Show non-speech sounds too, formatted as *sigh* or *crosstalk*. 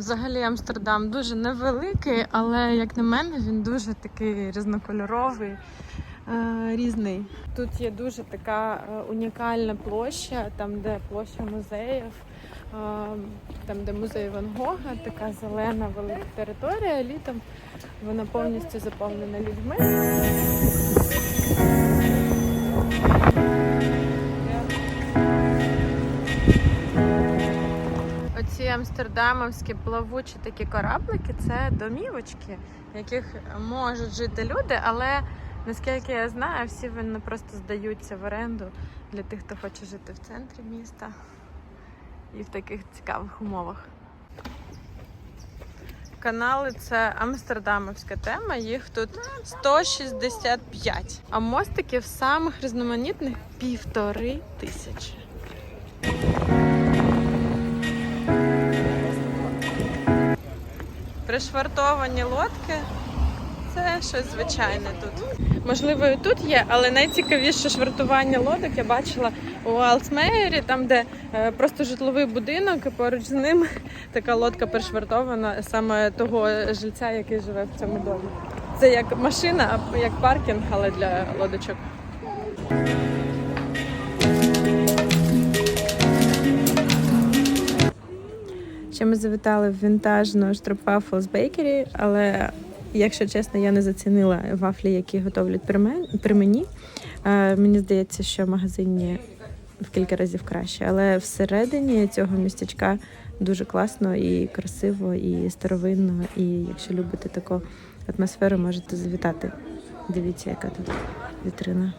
Взагалі Амстердам дуже невеликий, але як на мене, він дуже такий різнокольоровий, е, різний. Тут є дуже така е, унікальна площа, там, де площа музеїв, е, там, де музей Ван Гога, така зелена велика територія. Літом вона повністю заповнена людьми. Оці амстердамовські плавучі такі кораблики це домівочки, в яких можуть жити люди, але наскільки я знаю, всі вони просто здаються в оренду для тих, хто хоче жити в центрі міста і в таких цікавих умовах. Канали це амстердамовська тема, їх тут 165. А мостиків самих різноманітних півтори тисячі. Пришвартовані лодки це щось звичайне тут. Можливо, і тут є, але найцікавіше швартування лодок я бачила у Алсмейері, там, де е, просто житловий будинок, і поруч з ним *laughs* така лодка пришвартована саме того жильця, який живе в цьому домі. Це як машина, як паркінг, але для лодочок. Ще ми завітали в вінтажну Стропвафл з бейкері, але якщо чесно, я не зацінила вафлі, які готовлять при мен- при мені. Мені здається, що в магазині в кілька разів краще. Але всередині цього містечка дуже класно і красиво, і старовинно. І якщо любите таку атмосферу, можете завітати. Дивіться, яка тут вітрина.